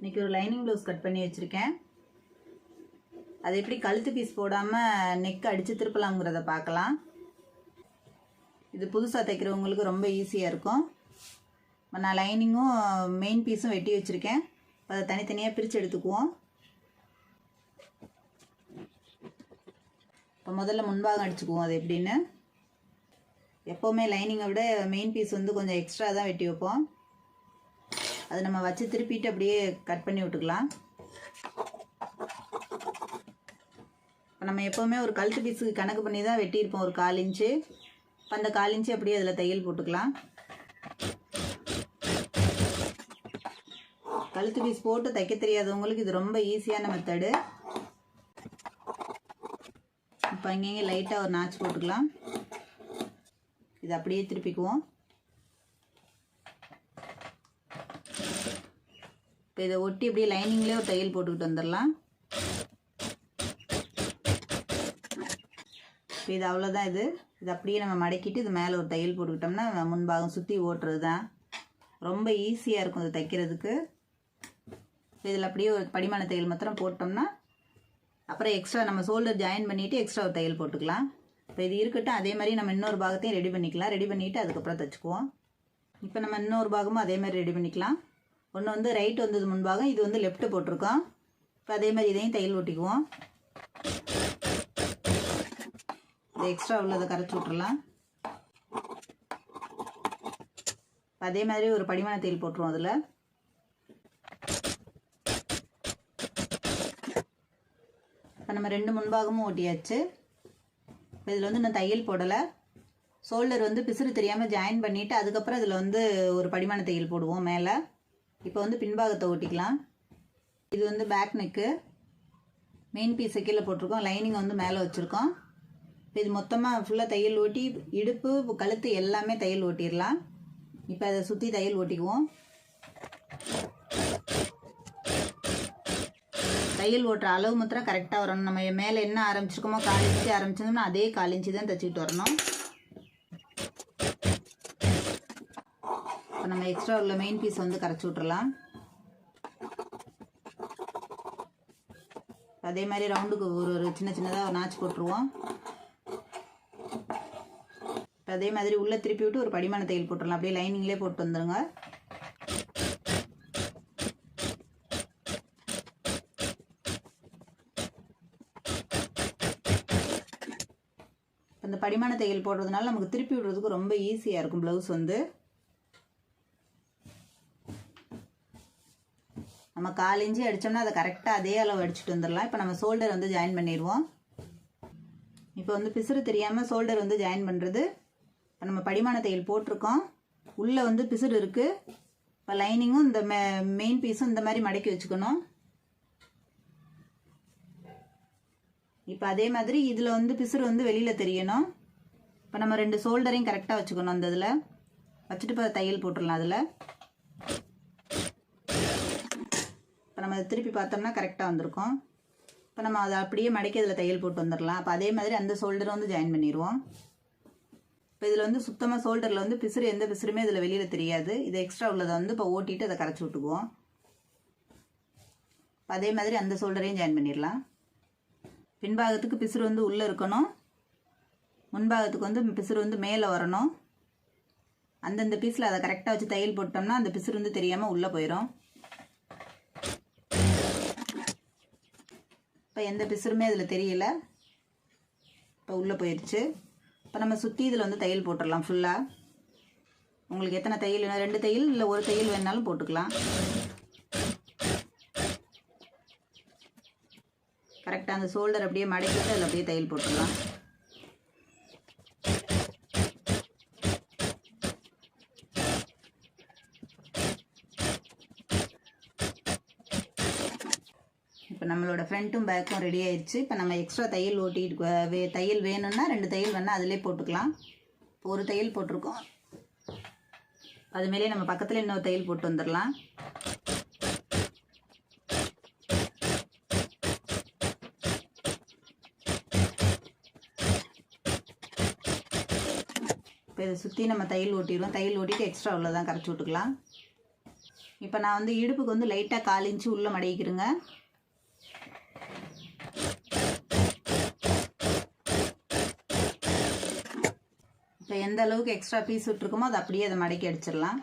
இன்றைக்கி ஒரு lining blouse cut பண்ணி வச்சுருக்கேன். அது எப்படி கழுத்து பீஸ் போடாமல் நெக் அடித்து திருப்பலாங்கிறத பார்க்கலாம். இது புதுசாக தைக்கிறவங்களுக்கு ரொம்ப ஈஸியாக இருக்கும். நான் லைனிங்கும் மெயின் பீஸும் வெட்டி வச்சுருக்கேன். அதை தனித்தனியாக பிரித்து எடுத்துக்குவோம். இப்போ முதல்ல முன்பாகம் அடிச்சுக்குவோம் அது எப்படின்னு. எப்போவுமே லைனிங்கை விட மெயின் பீஸ் வந்து கொஞ்சம் எக்ஸ்ட்ரா தான் வெட்டி வைப்போம். அது நம்ம வச்சு திருப்பிட்டு அப்படியே கட் பண்ணி விட்டுக்கலாம். இப்போ நம்ம எப்போவுமே ஒரு கழுத்து பீஸுக்கு கணக்கு பண்ணி தான் வெட்டியிருப்போம் ஒரு கால் இன்ச்சு. இப்போ அந்த கால் இன்ச்சு அப்படியே அதில் தையல் போட்டுக்கலாம். கழுத்து பீஸ் போட்டு தைக்க தெரியாதவங்களுக்கு இது ரொம்ப ஈஸியான மெத்தடு இப்போ அங்கேயும் லைட்டாக ஒரு நாச்சு போட்டுக்கலாம். இது அப்படியே திருப்பிக்குவோம். இப்போ இதை ஒட்டி அப்படியே லைனிங்லேயே ஒரு தையல் போட்டுக்கிட்டு வந்துடலாம். இப்போ இது அவ்வளோதான் இது. இது அப்படியே நம்ம மடக்கிட்டு இது மேலே ஒரு தையல் போட்டுக்கிட்டோம்னா முன்பாகம் சுற்றி ஓட்டுறது தான். ரொம்ப ஈஸியாக இருக்கும் இது தைக்கிறதுக்கு. இதில் அப்படியே ஒரு படிமான தையல் மாத்திரம் போட்டோம்னா அப்புறம் எக்ஸ்ட்ரா நம்ம ஷோல்டர் ஜாயின் பண்ணிவிட்டு எக்ஸ்ட்ரா ஒரு தையல் போட்டுக்கலாம். இப்போ இது இருக்கட்டும் அதே மாதிரி நம்ம இன்னொரு பாகத்தையும் ரெடி பண்ணிக்கலாம். ரெடி பண்ணிவிட்டு அதுக்கப்புறம் தைச்சிக்குவோம். இப்போ நம்ம இன்னொரு பாகமும் அதே மாதிரி ரெடி பண்ணிக்கலாம். ஒன்று வந்து ரைட் வந்தது முன்பாகம் இது வந்து லெஃப்ட்டு போட்டிருக்கோம். இப்போ அதே மாதிரி இதையும் தையல் ஓட்டிக்குவோம் இது எக்ஸ்ட்ரா உள்ளதை கரைச்சி விட்றலாம் அதே மாதிரி ஒரு படிமான தையல் போட்டுருவோம் அதில். இப்போ நம்ம ரெண்டு முன்பாகமும் ஓட்டியாச்சு இப்போ இதில் வந்து நான் தையல் போடலை. ஷோல்டர் வந்து பிசுறு தெரியாமல் ஜாயின் பண்ணிவிட்டு அதுக்கப்புறம் இதில் வந்து ஒரு படிமான தையல் போடுவோம் மேலே. இப்போ வந்து பின்பாகத்தை ஓட்டிக்கலாம் இது வந்து பேக் நெக்கு மெயின் பீஸை கீழே போட்டிருக்கோம். லைனிங் வந்து மேலே வச்சுருக்கோம். இப்போ இது மொத்தமாக ஃபுல்லாக தையல் ஓட்டி இடுப்பு கழுத்து எல்லாமே தையல் ஓட்டிடலாம். இப்போ அதை சுற்றி தையல் ஓட்டிக்குவோம். தையல் ஓட்டுற அளவு மாத்திரம் கரெக்டாக வரணும். நம்ம மேலே என்ன ஆரம்பிச்சிருக்கோமோ காலிஞ்சி ஆரம்பிச்சிருந்தோம்னா அதே காலிஞ்சி தான் தைச்சிக்கிட்டு வரணும். நம்ம எக்ஸ்ட்ரா உள்ள மெயின் பீஸ் வந்து கரைச்சி விட்றலாம் அதே மாதிரி ரவுண்டுக்கு ஒரு ஒரு சின்ன சின்னதாக ஒரு நாச்சு போட்டுருவோம். இப்போ அதே மாதிரி உள்ளே திருப்பி விட்டு ஒரு படிமான தையல் போட்டுடலாம் அப்படியே லைனிங்லேயே போட்டு வந்துடுங்க இந்த படிமான தையல் போடுறதுனால நமக்கு திருப்பி விடுறதுக்கு ரொம்ப ஈஸியாக இருக்கும் ப்ளவுஸ் வந்து. நம்ம கால் இஞ்சி அடித்தோம்னா அதை கரெக்டாக அதே அளவு அடிச்சுட்டு வந்துடலாம். இப்போ நம்ம ஷோல்டர் வந்து ஜாயின் பண்ணிடுவோம். இப்போ வந்து பிசுறு தெரியாமல் ஷோல்டர் வந்து ஜாயின் பண்ணுறது இப்போ நம்ம படிமான தையல் போட்டிருக்கோம். உள்ளே வந்து பிசுறு இருக்குது இப்போ லைனிங்கும் இந்த மெ மெயின் பீஸும் இந்த மாதிரி மடக்கி வச்சுக்கணும். இப்போ அதே மாதிரி இதில் வந்து பிசுறு வந்து வெளியில் தெரியணும். இப்போ நம்ம ரெண்டு ஷோல்டரையும் கரெக்டாக வச்சுக்கணும் அந்த இதில். வச்சுட்டு இப்போ தையல் போட்டுடலாம் அதில் இப்போ நம்ம திருப்பி பார்த்தோம்னா கரெக்டாக வந்திருக்கும். இப்போ நம்ம அதை அப்படியே மடக்கி அதில் தையல் போட்டு வந்துடலாம். அப்போ அதே மாதிரி அந்த ஷோல்டரை வந்து ஜாயின் பண்ணிடுவோம். இப்போ இதில் வந்து சுத்தமாக ஷோல்டரில் வந்து பிசுறு எந்த பிசுறுமே இதில் வெளியில் தெரியாது. இது எக்ஸ்ட்ரா உள்ளதை வந்து இப்போ ஓட்டிட்டு அதை கரைச்சி விட்டுக்குவோம். இப்போ அதே மாதிரி அந்த ஷோல்டரையும் ஜாயின் பண்ணிடலாம். பின்பாகத்துக்கு பிசுறு வந்து உள்ளே இருக்கணும். முன்பாகத்துக்கு வந்து பிசுறு வந்து மேலே வரணும். அந்தந்த பீஸில் அதை கரெக்டாக வச்சு தையல் போட்டோம்னா அந்த பிசுறு வந்து தெரியாமல் உள்ளே போயிடும் இப்போ எந்த பிசுறுமே அதில் தெரியல. இப்போ உள்ளே போயிடுச்சு இப்போ நம்ம சுற்றி இதில் வந்து தையல் போட்டுடலாம் ஃபுல்லாக உங்களுக்கு எத்தனை தையல் வேணும்? ரெண்டு தையல் இல்லை ஒரு தையல் வேணாலும் போட்டுக்கலாம். கரெக்டாக அந்த ஷோல்டர் அப்படியே மடக்கிட்டு அதில் அப்படியே தையல் போட்டுடலாம் இப்போ நம்மளோட ஃப்ரண்ட்டும் பேக்கும் ரெடி ஆயிடுச்சு இப்போ நம்ம எக்ஸ்ட்ரா தையல் ஓட்டிட்டு வே தையல் வேணும்னா ரெண்டு தையல் வேணால் அதிலே போட்டுக்கலாம். இப்போ ஒரு தையல் போட்டிருக்கோம். அது மேலே நம்ம பக்கத்தில் இன்னொரு தையல் போட்டு வந்துடலாம். இப்போ இதை சுற்றி நம்ம தையல் ஓட்டிடுவோம் தையல் ஓட்டிட்டு எக்ஸ்ட்ரா உள்ளதான் கரைச்சி விட்டுக்கலாம். இப்போ நான் வந்து இடுப்புக்கு வந்து லைட்டாக கால் இன்ச்சு உள்ளே மடக்கிக்கிறேங்க. இப்போ எந்த அளவுக்கு எக்ஸ்ட்ரா பீஸ் விட்டுருக்கோமோ அதை அப்படியே அதை மடக்கி அடிச்சிடலாம்.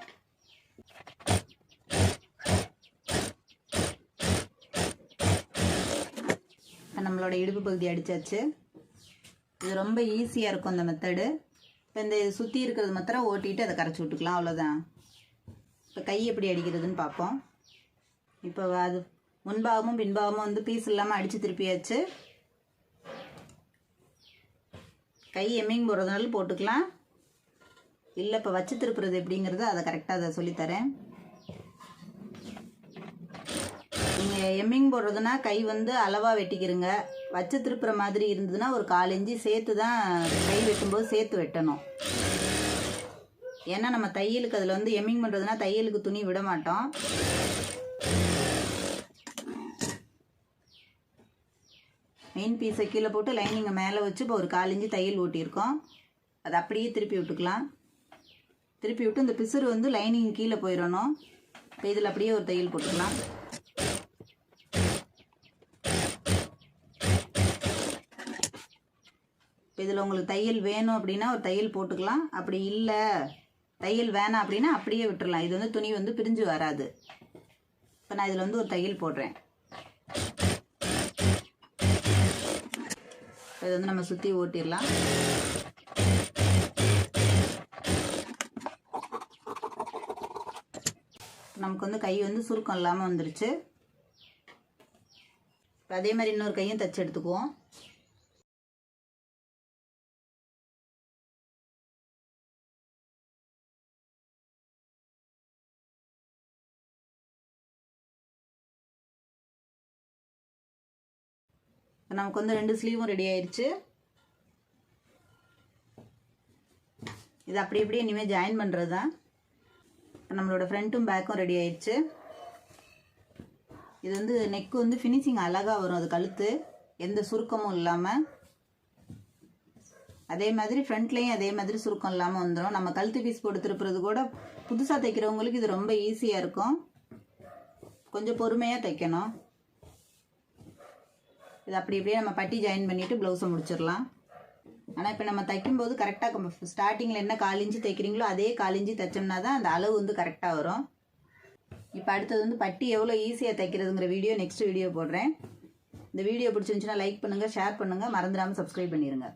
இப்போ நம்மளோட இடுப்பு பகுதி அடித்தாச்சு இது ரொம்ப ஈஸியாக இருக்கும் இந்த மெத்தடு இப்போ இந்த சுற்றி இருக்கிறது மாத்திரம் ஓட்டிட்டு அதை கரைச்சி விட்டுக்கலாம் அவ்வளோதான் இப்போ கை எப்படி அடிக்கிறதுன்னு பார்ப்போம். இப்போ அது முன்பாகமும் பின்பாகமும் வந்து பீஸ் இல்லாமல் அடித்து திருப்பியாச்சு. கை எம்மிங் போகிறதுனால போட்டுக்கலாம். இல்லை இப்போ வச்சு திருப்புறது எப்படிங்கிறது அதை கரெக்டாக அதை சொல்லித்தரேன் நீங்கள் எம்மிங் போடுறதுனா கை வந்து அளவாக வெட்டிக்கிறங்க வச்சு திருப்புற மாதிரி இருந்ததுன்னா ஒரு கால் இஞ்சி சேர்த்து தான் கை வெட்டும்போது சேர்த்து வெட்டணும். ஏன்னா நம்ம தையலுக்கு அதில் வந்து எம்மிங் பண்ணுறதுனா தையலுக்கு துணி விட மாட்டோம். மெயின் பீஸை கீழே போட்டு லைனிங்கை மேலே வச்சு இப்போ ஒரு கால் தையல் ஓட்டியிருக்கோம். அதை அப்படியே திருப்பி விட்டுக்கலாம். திருப்பி விட்டு இந்த பிசுறு வந்து லைனிங் கீழே போயிடணும். இப்போ இதில் அப்படியே ஒரு தையல் போட்டுக்கலாம். இப்போ இதில் உங்களுக்கு தையல் வேணும் அப்படின்னா ஒரு தையல் போட்டுக்கலாம். அப்படி இல்லை தையல் வேணாம் அப்படின்னா அப்படியே விட்டுடலாம் இது வந்து துணி வந்து பிரிஞ்சு வராது. இப்போ நான் இதில் வந்து ஒரு தையல் போடுறேன். இதை வந்து நம்ம சுற்றி ஓட்டிடலாம். நமக்கு வந்து கை வந்து சுருக்கம் இல்லாமல் வந்துருச்சு. இப்போ அதே மாதிரி இன்னொரு கையும் தச்சு எடுத்துக்குவோம். இப்போ நமக்கு வந்து ரெண்டு ஸ்லீவும் ரெடி ஆயிடுச்சு இது அப்படி இப்படியே இனிமேல் ஜாயின் பண்ணுறது தான் நம்மளோட ஃப்ரண்ட்டும் பேக்கும் ரெடி ஆயிடுச்சு. இது வந்து நெக்கு வந்து ஃபினிஷிங் அழகாக வரும். அது கழுத்து எந்த சுருக்கமும் இல்லாமல் அதே மாதிரி ஃப்ரண்ட்லேயும் அதே மாதிரி சுருக்கம் இல்லாமல் வந்துடும் நம்ம கழுத்து பீஸ் போட்டு திருப்புறது கூட புதுசாக தைக்கிறவங்களுக்கு இது ரொம்ப ஈஸியாக இருக்கும். கொஞ்சம் பொறுமையாக தைக்கணும். இது அப்படி இப்படியே நம்ம பட்டி ஜாயின் பண்ணிவிட்டு ப்ளவுஸை முடிச்சிடலாம். ஆனால் இப்போ நம்ம தைக்கும்போது கரெக்டாக ஸ்டார்டிங்கில் என்ன கால் இன்ச்சு தைக்கிறீங்களோ அதே கால் இன்ச்சு தைச்சோம்னா தான் அந்த அளவு வந்து கரெக்டாக வரும். இப்போ அடுத்தது வந்து பட்டி எவ்வளோ ஈஸியாக தைக்கிறதுங்கிற வீடியோ நெக்ஸ்ட் வீடியோ போடுறேன். இந்த வீடியோ பிடிச்சிருந்துச்சுன்னா லைக் பண்ணுங்கள் ஷேர் பண்ணுங்கள் மறந்துடாமல் சப்ஸ்கிரைப் பண்ணிடுங்க